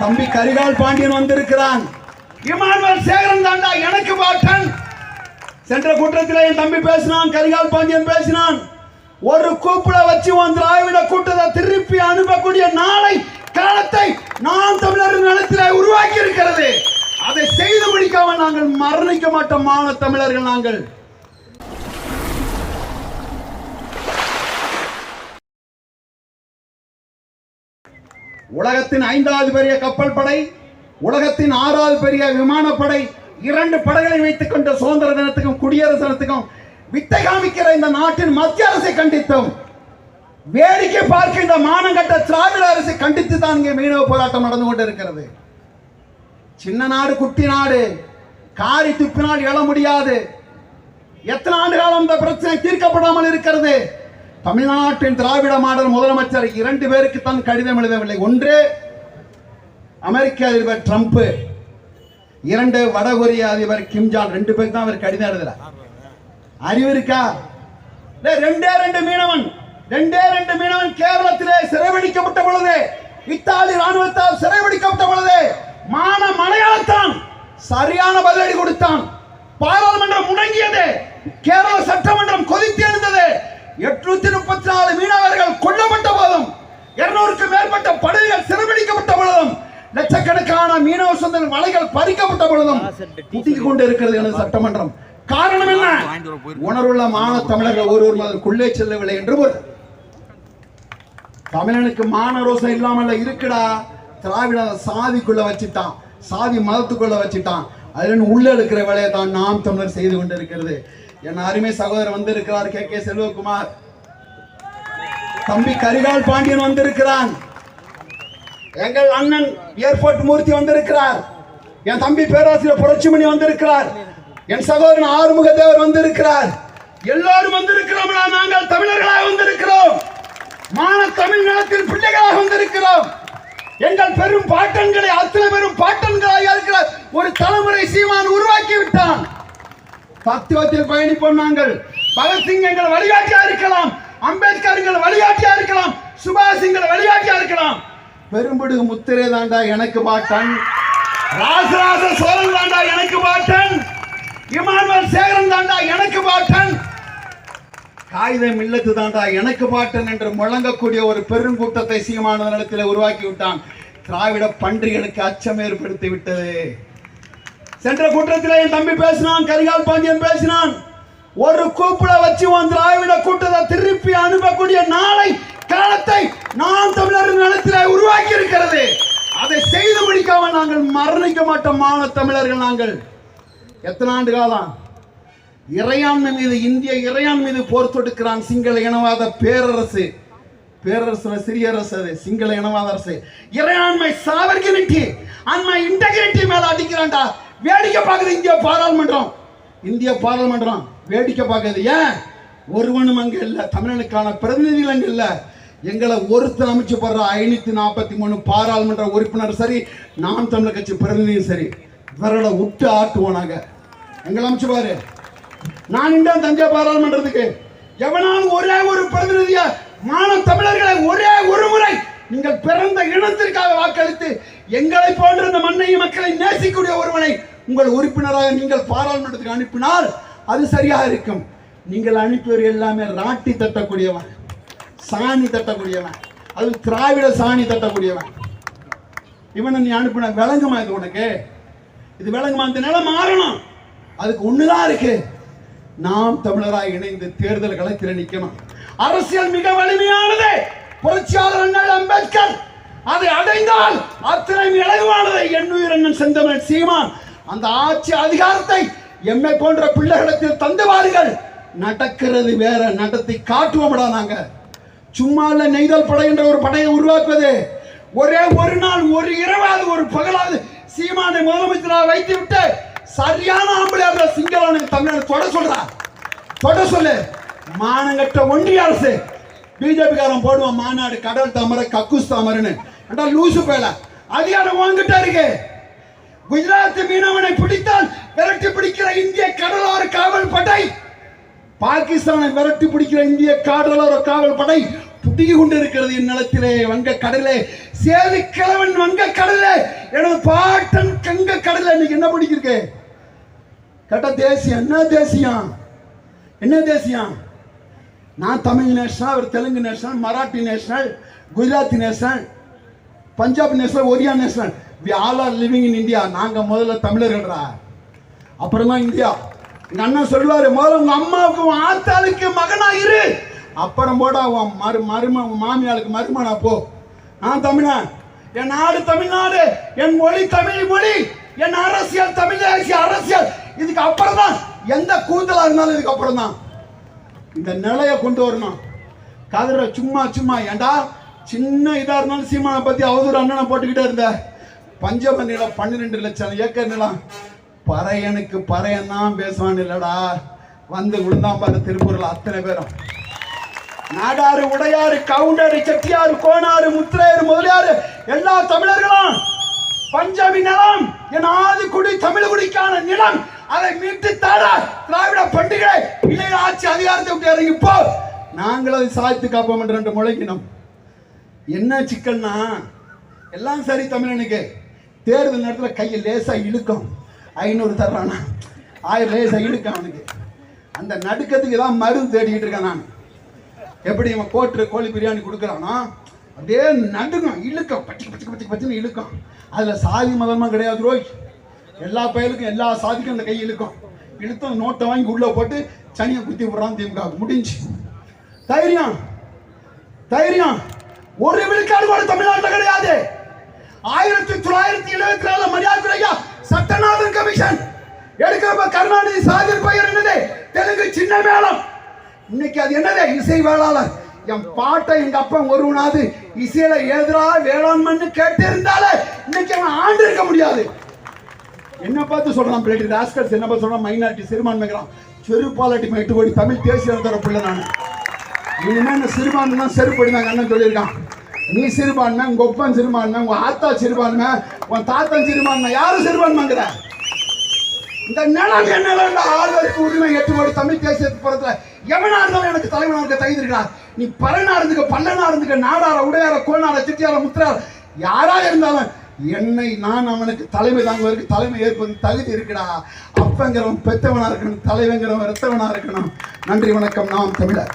தம்பி கரிகால் பாண்டியன் வந்திருக்கிறான். இமானுவல் சேகரன் தாண்டா எனக்கு பாட்டன் சென்ற கூட்டத்தில் என் தம்பி பேசினான் கரிகால் பாண்டியன் பேசினான். ஒரு கூப்பிட வச்சு உன் திராவிட கூட்டத்தை திருப்பி அனுப்பக்கூடிய நாளை காலத்தை நாம் தமிழர் நிலத்தில் உருவாக்கி இருக்கிறது அதை செய்து முடிக்காம நாங்கள் மரணிக்க மாட்டோம் மாணவ தமிழர்கள் நாங்கள். உலகத்தின் ஐந்தாவது பெரிய கப்பல் படை உலகத்தின் ஆறாவது பெரிய விமானப்படை இரண்டு படைகளை வைத்துக் கொண்ட சுதந்திர தினத்துக்கும் குடியரசு தினத்துக்கும் வித்தை காமிக்கிற இந்த நாட்டின் மத்திய அரசை கண்டித்தோம். வேடிக்கை பார்க்க இந்த மானங்கட்ட திராவிட அரசை கண்டித்து தான் இங்கே மீனவ போராட்டம் நடந்து கொண்டிருக்கிறது. சின்ன நாடு குட்டி நாடு காரி துப்பினால் எழ முடியாது. எத்தனை ஆண்டு காலம் இந்த பிரச்சனை தீர்க்கப்படாமல் இருக்கிறது? தமிழ்நாட்டின் திராவிட மாடல் முதலமைச்சர் இரண்டு பேருக்கு தான் கடிதம் எழுதவில்லை. ஒன்று அமெரிக்க அதிபர் ட்ரம்ப் இரண்டு வடகொரிய அதிபர் கிம் ஜான் ரெண்டு பேருக்கு தான் அவர் கடிதம் எழுதுறார் அறிவு இருக்கா? ரெண்டே ரெண்டு மீனவன் ரெண்டே ரெண்டு மீனவன் கேரளத்திலே சிறைபிடிக்கப்பட்ட பொழுது இத்தாலி ராணுவத்தால் சிறைபிடிக்கப்பட்ட பொழுது மான மலையாளத்தான் சரியான பதிலடி கொடுத்தான். பாராளுமன்றம் முடங்கியது கேரள சட்டமன்றம் கொதித்து எழுந்தது எட்நூத்தி முப்பத்தி நாலு மீனவர்கள் கொல்லப்பட்ட போதும் இருநூறுக்கு மேற்பட்ட படகுகள் சிறப்பிடிக்கப்பட்ட பொழுதும் லட்சக்கணக்கான மீனவ சொந்த மலைகள் பறிக்கப்பட்ட பொழுதும் குத்திக் கொண்டு இருக்கிறது எனது சட்டமன்றம். காரணம் என்ன? உணர்வுள்ள மான தமிழர்கள் ஒருவர் அதற்குள்ளே செல்லவில்லை என்று ஒரு தமிழனுக்கு மான ரோசம் இல்லாமல் இருக்குடா. திராவிட சாதிக்குள்ள வச்சுட்டான் சாதி மதத்துக்குள்ள வச்சுட்டான். அதில் உள்ள இருக்கிற வேலையை தான் நாம் தமிழர் செய்து கொண்டிருக்கிறது. என் அருமை சகோதரர் வந்திருக்கிறார் கே கே செல்வகுமார். தம்பி கரிகால் பாண்டியன் வந்திருக்கிறான். எங்கள் அண்ணன் ஏர்போர்ட் மூர்த்தி வந்திருக்கிறார். என் தம்பி பேராசிரியர் புரட்சிமணி வந்திருக்கிறார். என் சகோதரன் ஆறுமுக தேவர் வந்திருக்கிறார். எல்லாரும் வந்திருக்கிறோம் நாங்கள் தமிழர்களாக வந்திருக்கிறோம். மான தமிழ் நிலத்தின் பிள்ளைகளாக வந்திருக்கிறோம். எங்கள் பெரும் பாட்டன்களை அத்தனை பெரும் பாட்டன்களாக இருக்கிற ஒரு தலைமுறை சீமான் உருவாக்கி விட்டான். தத்துவத்தில் பயணிப்போம் நாங்கள். பகத்சிங் எங்கள் வழிகாட்டியா இருக்கலாம். அம்பேத்கர் எங்கள் வழிகாட்டியா இருக்கலாம். சுபாஷ் எங்கள் வழிகாட்டியா இருக்கலாம். பெரும்படுகு முத்திரை தாண்டா எனக்கு பாட்டன் ராசராச சோழன் தாண்டா எனக்கு பாட்டன் இமானுவல் சேகரன் தாண்டா எனக்கு பாட்டன் காகிதம் இல்லத்து தாண்டா எனக்கு பாட்டன் என்று முழங்கக்கூடிய ஒரு பெருங்கூட்டத்தை சீமான நிலத்தில் உருவாக்கி விட்டான். திராவிட பன்றிகளுக்கு அச்சம் ஏற்படுத்தி விட்டது. சென்ற கூட்டத்தில் என் தம்பி பேசினான் கரிகால் பாண்டியன் பேசினான். ஒரு கூப்பிட வச்சு உன் திராவிட கூட்டத்தை திருப்பி அனுப்பக்கூடிய நாளை காலத்தை நாம் தமிழர் நிலத்தில் உருவாக்கி இருக்கிறது அதை செய்து முடிக்காம நாங்கள் மரணிக்க மாட்டோம் மாணவ தமிழர்கள் நாங்கள். எத்தனை ஆண்டு காலம்? இறையாண்மை மீது இந்திய இறையான் மீது போர் தொடுக்கிறான் சிங்கள இனவாத பேரரசு. பேரரசு சிறியரசு அது சிங்கள இனவாத அரசு. இறையாண்மை சாவர்கினிட்டி அண்மை இன்டகிரிட்டி மேல அடிக்கிறான்டா. வேடிக்கை பார்க்குது இந்திய பாராளுமன்றம். இந்திய பாராளுமன்றம் வேடிக்கை பார்க்குது. ஏன்? ஒருவனும் அங்கே இல்லை. தமிழனுக்கான பிரதிநிதிகள் அங்கே இல்லை. எங்களை ஒருத்தர் அமைச்சு போடுற ஐநூற்றி நாற்பத்தி மூணு பாராளுமன்ற உறுப்பினர் சரி நாம் தமிழர் கட்சி பிரதிநிதியும் சரி விரலை விட்டு ஆட்டுவோம் நாங்கள் எங்களை அமைச்சு பாரு. நான் இன்றான் தஞ்சை பாராளுமன்றத்துக்கு எவனாலும் ஒரே ஒரு பிரதிநிதியா மான தமிழர்களை ஒரே ஒரு முறை நீங்கள் பிறந்த இனத்திற்காக வாக்களித்து எங்களை போன்ற இந்த மண்ணையும் மக்களை நேசிக்கூடிய ஒருவனை உங்கள் உறுப்பினராக நீங்கள் பாராளுமன்றத்துக்கு அனுப்பினால் அது சரியாக இருக்கும். நீங்கள் அனுப்பியவர் எல்லாமே ராட்டி தட்டக்கூடியவன் சாணி தட்டக்கூடியவன் அது திராவிட சாணி தட்டக்கூடியவன். இவனை நீ அனுப்பின விளங்குமா இது உனக்கு? இது விளங்குமா இந்த நிலம் மாறணும். அதுக்கு ஒண்ணுதான் இருக்கு. நாம் தமிழராக இணைந்து தேர்தல்களை களத்தில் நிக்கணும் அரசியல் மிக வலிமையானது. புரட்சியாளர் அண்ணல் அம்பேத்கர். அதை அடைந்தால் அத்தனை இலகுவானதை எண்ணுயிர் அண்ணன் செந்தமிழ் சீமான் அந்த ஆட்சி அதிகாரத்தை எம்மை போன்ற பிள்ளைகளிடத்தில் தந்து வாருங்கள். நடக்கிறது வேற நடத்தி காட்டுவோம்டா நாங்க. சும்மா இல்ல நெய்தல் படை என்ற ஒரு படையை உருவாக்குவது. ஒரே ஒரு நாள் ஒரு இரவாவது ஒரு பகலாவது சீமானை முதலமைச்சராக வைத்து விட்டு சரியான ஆம்பளையாத சிங்களான தமிழனை தொட சொல்றா. தொட சொல்லு. மானங்கட்ட ஒன்றிய அரசு பிஜேபி காரன் போடுவான் மாநாடு கடல் தாமரை கக்கூஸ் தாமரைன்னு. அண்டா லூசு பேல? அதிகாரம் வாங்கிட்டா இருக்கு. குஜராத் மீனவனை பிடித்தால் விரட்டி பிடிக்கிற இந்திய கடலோர காவல் படை பாகிஸ்தானை விரட்டி பிடிக்கிற இந்திய கடலோர காவல் படை துடிகி கொண்டிருக்கிறது என் நிலத்திலே வங்க கடலே. சேது கிழவன் வங்க கடலே. எனது பாட்டன் கங்க கடலை. இன்னைக்கு என்ன பிடிக்கிருக்கு கேட்ட தேசியம். என்ன தேசியம்? என்ன தேசியம்? நான் Tamil national our Telugu national Marathi national Gujarati national Punjab national Oriya national. We all are living in India நாங்கள் முதல்ல தமிழர்கள்டா. அப்புறம் தான் இந்தியா. எங்கள் அண்ணன் சொல்லுவார் முதல்ல உங்கள் அம்மாவுக்கு உன் ஆத்தாளுக்கு மகனா இரு. அப்புறம் போடா உன் மரு மரும உன் மாமியாளுக்கு மருமனா போ. நான் தமிழன். என் நாடு தமிழ்நாடு. என் மொழி தமிழ் மொழி. என் அரசியல் தமிழ் தேசிய அரசியல். இதுக்கு அப்புறம் தான் எந்த கூந்தலாக இருந்தாலும் இதுக்கு அப்புறம் தான் இந்த நிலையை கொண்டு வரணும். கதிரை சும்மா சும்மா. ஏண்டா? சின்ன இதாக இருந்தாலும் சீமானை பற்றி அவதூறு அண்ணனை போட்டுக்கிட்டே இருந்த. பஞ்சம நிலம் பன்னிரெண்டு லட்சம் ஏக்கர் நிலம். பறையனுக்கு பறையன் தான் பேசுவான் இல்லடா. வந்து விழுந்தான் பாரு திருப்பூர்ல அத்தனை பேரும். நாடாறு உடையாறு கவுண்டரு செட்டியாறு கோனாறு முத்திரையர் முதலியாறு எல்லா தமிழர்களும் பஞ்சமி நிலம் என் ஆதிக்குடி தமிழ்குடிக்கான நிலம் அதை மீட்டு தாட திராவிட பண்டிகை. இளைய ஆட்சி அதிகாரத்தை விட்டு இறங்கி போ. நாங்கள் அதை சாய்த்து காப்போம் என்று ரெண்டு முழங்கினோம். என்ன சிக்கல்னா எல்லாம் சரி தமிழனுக்கு. தேர்தல் நேரத்தில் கையை லேசாக இழுக்கும். ஐநூறு தர்றானா? ஆயிரம் லேசாக இழுக்கும் அவனுக்கு. அந்த நடுக்கத்துக்கு தான் மருந்து தேடிக்கிட்டு இருக்கேன் நான். எப்படி இவன் கோட்டு கோழி பிரியாணி கொடுக்குறானோ அப்படியே நடுங்கும் இழுக்கும். பச்சை பச்சை பச்சை பச்சைன்னு இழுக்கும். அதில் சாதி மதமாக கிடையாது ரோய். எல்லா பயலுக்கும் எல்லா சாதிக்கும் அந்த கை இழுக்கும். இழுத்து அந்த நோட்டை வாங்கி உள்ளே போட்டு சனியை குத்தி விடுறான் திமுக. முடிஞ்சு. தைரியம். தைரியம். ஒரு விழுக்காடு கூட தமிழ்நாட்டில் கிடையாது. ஆயிரத்தி தொள்ளாயிரத்தி எழுபத்தி நாலு மரியாதைக்குரிய சட்டநாதன் கமிஷன் எடுக்கிறப்ப கருணாநிதி சாதிர் பெயர் என்னது தெலுங்கு சின்ன மேளம் இன்னைக்கு அது என்னது? இசை வேளாளர். என் பாட்டை எங்க அப்பன் ஒருவனாவது இசையில ஏதுரா வேளாண்மைன்னு கேட்டு இருந்தாலே இன்னைக்கு அவன் ஆண்டு இருக்க முடியாது. என்ன பார்த்து சொல்கிறான் பிள்ளை ராஸ்கர்ஸ் என்ன பார்த்து சொல்றான்? மைனாரிட்டி சிறுபான்மைக்கிறான் செருப்பாலாட்டி எட்டு கோடி தமிழ் தேசிய தர பிள்ளை நான். இனிமே இந்த சிறுபான்மை தான் செருப்படி தான் அண்ணன் சொல்லியிருக்கான். நீ சிறுபான்மை உங்க ஒப்பன் சிறுபான்மை உங்க ஆத்தா சிறுபான்மை உன் தாத்தன் சிறுபான்மை யாரும் சிறுபான்மைங்கிற? இந்த நிலம் என்ன நிலம் ஆளுநருக்கு உரிமை எட்டு கோடி தமிழ் தேசிய புறத்துல எவனா இருந்தாலும் எனக்கு தலைவனா இருக்க தகுதி இருக்கா? நீ பலனா இருந்துக்க பல்லனா இருந்துக்க நாடார உடையார கோனார சிட்டியார முத்திரார் யாரா இருந்தாலும் என்னை நான் அவனுக்கு தலைமை தாங்குவதற்கு தலைமை ஏற்பது தகுதி இருக்குடா. அப்பங்கிறவன் பெத்தவனா இருக்கணும் தலைவங்கிறவன் ரத்தவனா இருக்கணும். நன்றி வணக்கம். நாம் தமிழர்.